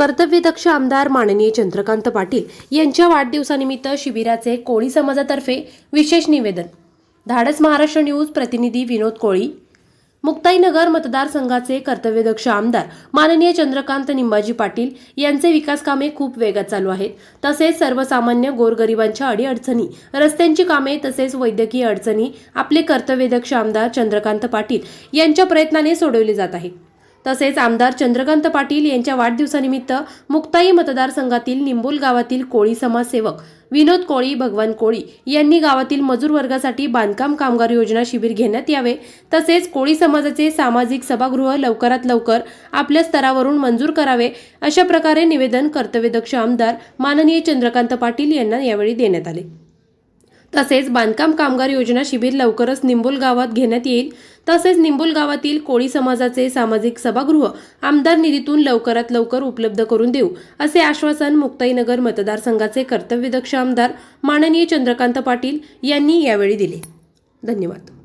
कर्तव्यदक्ष आमदार माननीय चंद्रकांत पाटील यांच्या वाढदिवसानिमित्त शिबिराचे कोळी समाजातर्फे विशेष निवेदन. धाडस महाराष्ट्र न्यूज प्रतिनिधी विनोद कोळी. मुक्ताईनगर मतदारसंघाचे कर्तव्यदक्ष आमदार माननीय चंद्रकांत निंबाजी पाटील यांचे विकास कामे खूप वेगात चालू आहेत. तसेच सर्वसामान्य गोरगरिबांच्या अडीअडचणी रस्त्यांची कामे तसेच वैद्यकीय अडचणी आपले कर्तव्यदक्ष आमदार चंद्रकांत पाटील यांच्या प्रयत्नाने सोडवले जात आहे तसेच आमदार चंद्रकांत पाटील यांच्या वाढदिवसानिमित्त मुक्ताई मतदारसंघातील निंबोल गावातील कोळी समाजसेवक विनोद कोळी भगवान कोळी यांनी गावातील मजूर वर्गासाठी बांधकाम कामगार योजना शिबिर घेण्यात यावे. तसेच कोळी समाजाचे सामाजिक सभागृह लवकरात लवकर आपल्या स्तरावरून मंजूर करावे अशा प्रकारे निवेदन कर्तव्यदक्ष आमदार माननीय चंद्रकांत पाटील यांना यावेळी देण्यात आले. तसेच बांधकाम कामगार योजना शिबिर लवकरच निंबोल गावात घेण्यात येईल. तसेच निंबोल गावातील कोळी समाजाचे सामाजिक सभागृह आमदार निधीतून लवकरात लवकर उपलब्ध करून देऊ असे आश्वासन मुक्ताईनगर मतदारसंघाचे कर्तव्यदक्ष आमदार माननीय चंद्रकांत पाटील यांनी यावेळी दिले. धन्यवाद.